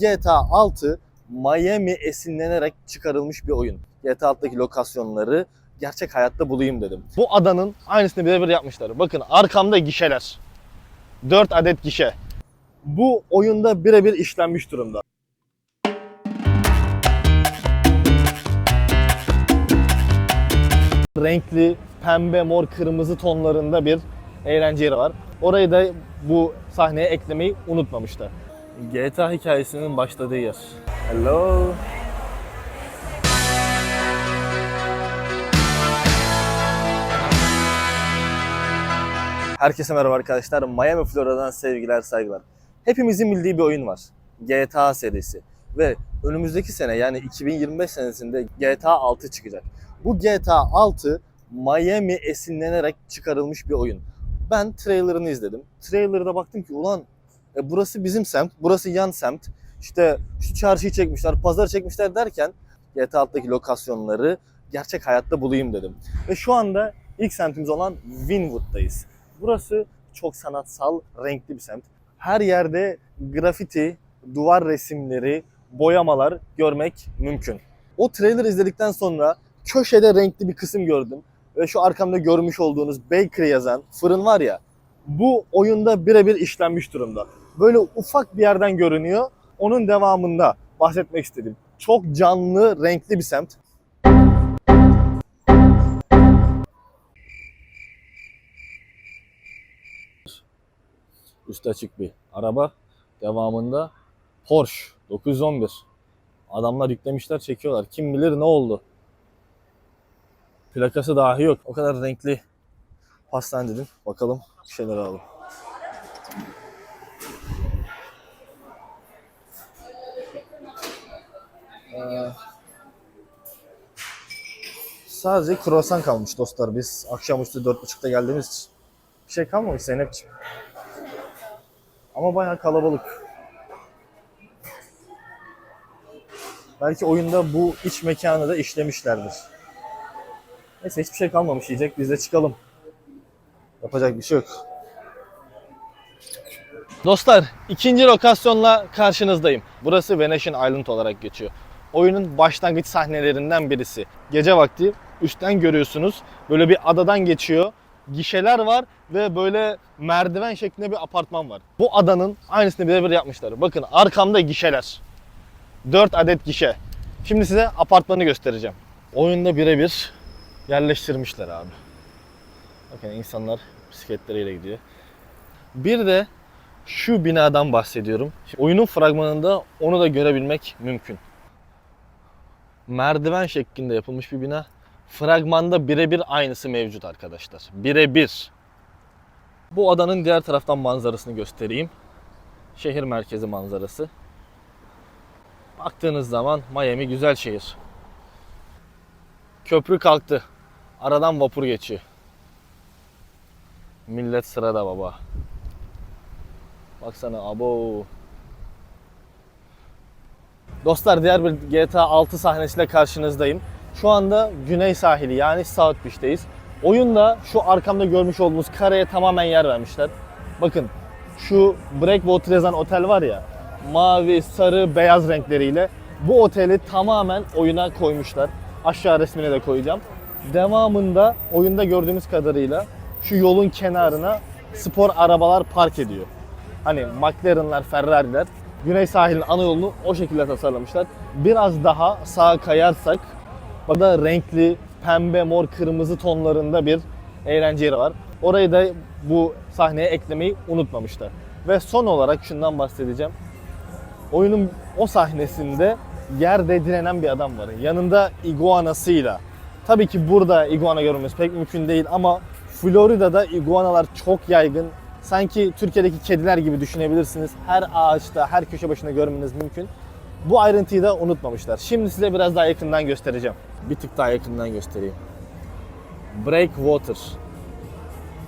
GTA 6 Miami esinlenerek çıkarılmış bir oyun. GTA 6'daki lokasyonları gerçek hayatta bulayım dedim. Bu adanın aynısını birebir yapmışlar. Bakın arkamda gişeler. 4 adet gişe. Bu oyunda birebir işlenmiş durumda. Renkli pembe, mor, kırmızı tonlarında bir eğlence yeri var. Orayı da bu sahneye eklemeyi unutmamışlar. GTA hikayesinin başladığı yer. Hello. Herkese merhaba arkadaşlar. Miami, Florida'dan sevgiler, saygılar. Hepimizin bildiği bir oyun var. GTA serisi. Ve önümüzdeki sene yani 2025 senesinde GTA 6 çıkacak. Bu GTA 6 Miami esinlenerek çıkarılmış bir oyun. Ben trailerını izledim. Trailer'da baktım ki ulan e, burası bizim semt, burası yan semt. İşte şu çarşıyı çekmişler, pazarı çekmişler derken GTA 6'daki lokasyonları gerçek hayatta bulayım dedim. Ve şu anda ilk semtimiz olan Winwood'dayız. Burası çok sanatsal, renkli bir semt. Her yerde grafiti, duvar resimleri, boyamalar görmek mümkün. O trailer izledikten sonra köşede renkli bir kısım gördüm. Ve şu arkamda görmüş olduğunuz bakery yazan fırın var ya, bu oyunda birebir işlenmiş durumda. Böyle ufak bir yerden görünüyor. Onun devamında bahsetmek istedim. Çok canlı, renkli bir semt. Üstü açık bir araba. Devamında Porsche 911. Adamlar yüklemişler, çekiyorlar. Kim bilir ne oldu? Plakası dahi yok. O kadar renkli pastane dedim. Bakalım bir şeyler alalım. Sadece kruvasan kalmış dostlar. Biz akşamüstü 4.30'da geldiğimiz için. Bir şey kalmamış Zeynep'ciğim. Ama bayağı kalabalık. Belki oyunda bu iç mekanı da işlemişlerdir. Neyse hiçbir şey kalmamış yiyecek. Biz de çıkalım. Yapacak bir şey yok. Dostlar ikinci lokasyonla karşınızdayım. Burası Venetian Island olarak geçiyor. Oyunun başlangıç sahnelerinden birisi. Gece vakti üstten görüyorsunuz. Böyle bir adadan geçiyor. Gişeler var ve böyle merdiven şeklinde bir apartman var. Bu adanın aynısını birebir yapmışlar. Bakın arkamda gişeler. 4 adet gişe. Şimdi size apartmanı göstereceğim. Oyunda birebir yerleştirmişler abi. Bakın insanlar bisikletleriyle gidiyor. Bir de şu binadan bahsediyorum. Şimdi oyunun fragmanında onu da görebilmek mümkün. Merdiven şeklinde yapılmış bir bina. Fragmanda birebir aynısı mevcut arkadaşlar. Birebir. Bu adanın diğer taraftan manzarasını göstereyim. Şehir merkezi manzarası. Baktığınız zaman Miami güzel şehir. Köprü kalktı. Aradan vapur geçiyor. Millet sırada baba. Baksana abo. Dostlar diğer bir GTA 6 sahnesiyle karşınızdayım. Şu anda güney sahili yani South Beach'teyiz. Oyunda şu arkamda görmüş olduğunuz kareye tamamen yer vermişler. Bakın şu Breakwater yazan otel var ya mavi, sarı, beyaz renkleriyle bu oteli tamamen oyuna koymuşlar. Aşağı resmine de koyacağım. Devamında oyunda gördüğümüz kadarıyla şu yolun kenarına spor arabalar park ediyor. Hani McLaren'lar, Ferrari'ler Güney sahilin ana yolunu o şekilde tasarlamışlar. Biraz daha sağa kayarsak burada renkli pembe, mor, kırmızı tonlarında bir eğlence yeri var. Orayı da bu sahneye eklemeyi unutmamışlar. Ve son olarak şundan bahsedeceğim. Oyunun o sahnesinde yerde direnen bir adam var. Yanında iguanasıyla. Tabii ki burada iguana görmemiz pek mümkün değil ama Florida'da iguanalar çok yaygın. Sanki Türkiye'deki kediler gibi düşünebilirsiniz. Her ağaçta, her köşe başında görmeniz mümkün. Bu ayrıntıyı da unutmamışlar. Şimdi size biraz daha yakından göstereceğim. Bir tık daha yakından göstereyim. Breakwater.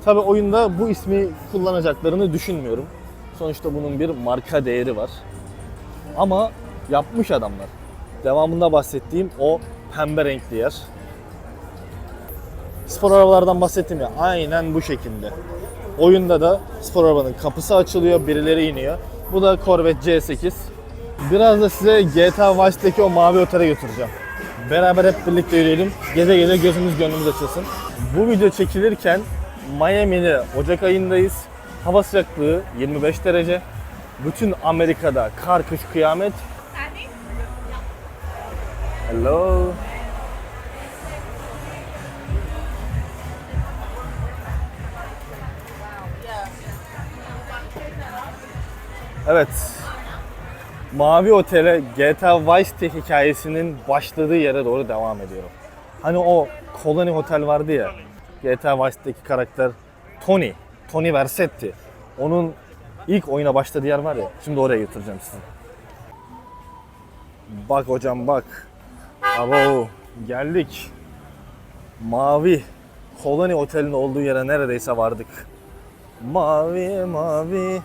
Tabii oyunda bu ismi kullanacaklarını düşünmüyorum. Sonuçta bunun bir marka değeri var. Ama yapmış adamlar. Devamında bahsettiğim o pembe renkli yer. Spor arabalardan bahsettim ya aynen bu şekilde. Oyunda da spor arabanın kapısı açılıyor, birileri iniyor. Bu da Corvette C8. Biraz da size GTA Vice'deki o mavi otele götüreceğim. Beraber hep birlikte yürüyelim. Geze geze gözümüz gönlümüz açılsın. Bu video çekilirken Miami'de Ocak ayındayız. Hava sıcaklığı 25 derece. Bütün Amerika'da kar, kış, kıyamet. Hello. Evet. Mavi Otel'e GTA Vice City hikayesinin başladığı yere doğru devam ediyorum. Hani o Colony Hotel vardı ya. GTA Vice City'deki karakter Tony. Tony Versetti. Onun ilk oyuna başladığı yer var ya. Şimdi oraya götüreceğim sizi. Bak hocam bak. Abo geldik. Mavi Colony Otel'in olduğu yere neredeyse vardık. Mavi mavi.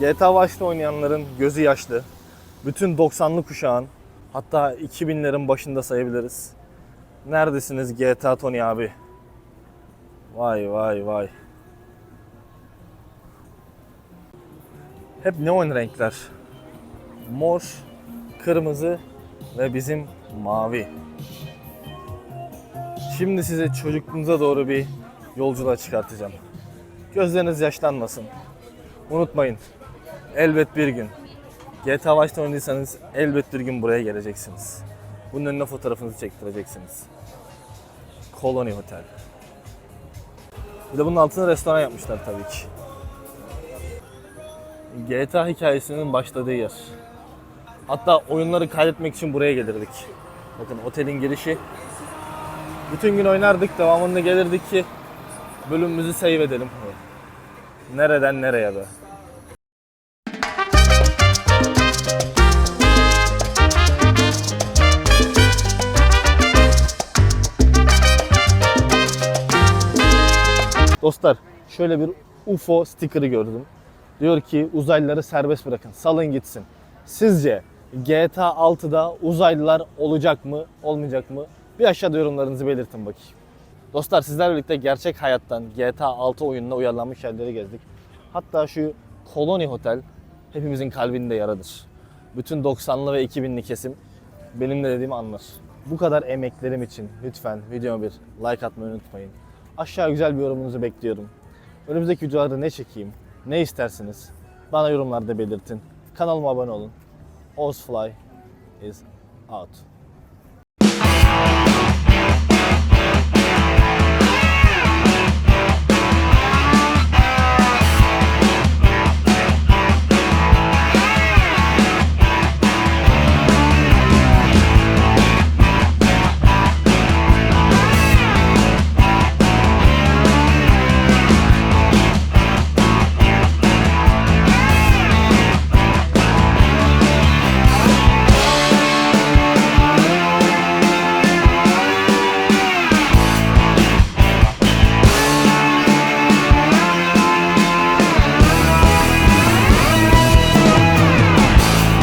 GTA Vice'de oynayanların gözü yaşlı. Bütün 90'lı kuşağın hatta 2000'lerin başında sayabiliriz. Neredesiniz GTA Tony abi? Vay vay vay. Hep neon renkler. Mor, kırmızı ve bizim mavi. Şimdi size çocukluğunuza doğru bir yolculuğa çıkartacağım. Gözleriniz yaşlanmasın. Unutmayın. Elbet bir gün GTA Vice'da oynadıysanız elbet bir gün buraya geleceksiniz. Bunun önüne fotoğrafınızı çektireceksiniz. Colony Hotel. Bir de bunun altına restoran yapmışlar tabii ki. GTA hikayesinin başladığı yer. Hatta oyunları kaydetmek için buraya gelirdik. Bakın otelin girişi. Bütün gün oynardık, devamında gelirdik ki bölümümüzü save edelim. Nereden nereye be? Dostlar şöyle bir UFO sticker'ı gördüm. Diyor ki uzaylıları serbest bırakın, salın gitsin. Sizce GTA 6'da uzaylılar olacak mı, olmayacak mı? Bir aşağıda yorumlarınızı belirtin bakayım. Dostlar sizlerle birlikte gerçek hayattan GTA 6 oyununa uyarlanmış yerleri gezdik. Hatta şu Colony Hotel hepimizin kalbinde yaradır. Bütün 90'lı ve 2000'li kesim benim de dediğimi anlar. Bu kadar emeklerim için lütfen videoma bir like atmayı unutmayın. Aşağı güzel bir yorumunuzu bekliyorum. Önümüzdeki videolarda ne çekeyim, ne istersiniz? Bana yorumlarda belirtin. Kanalıma abone olun. Ozfly is out.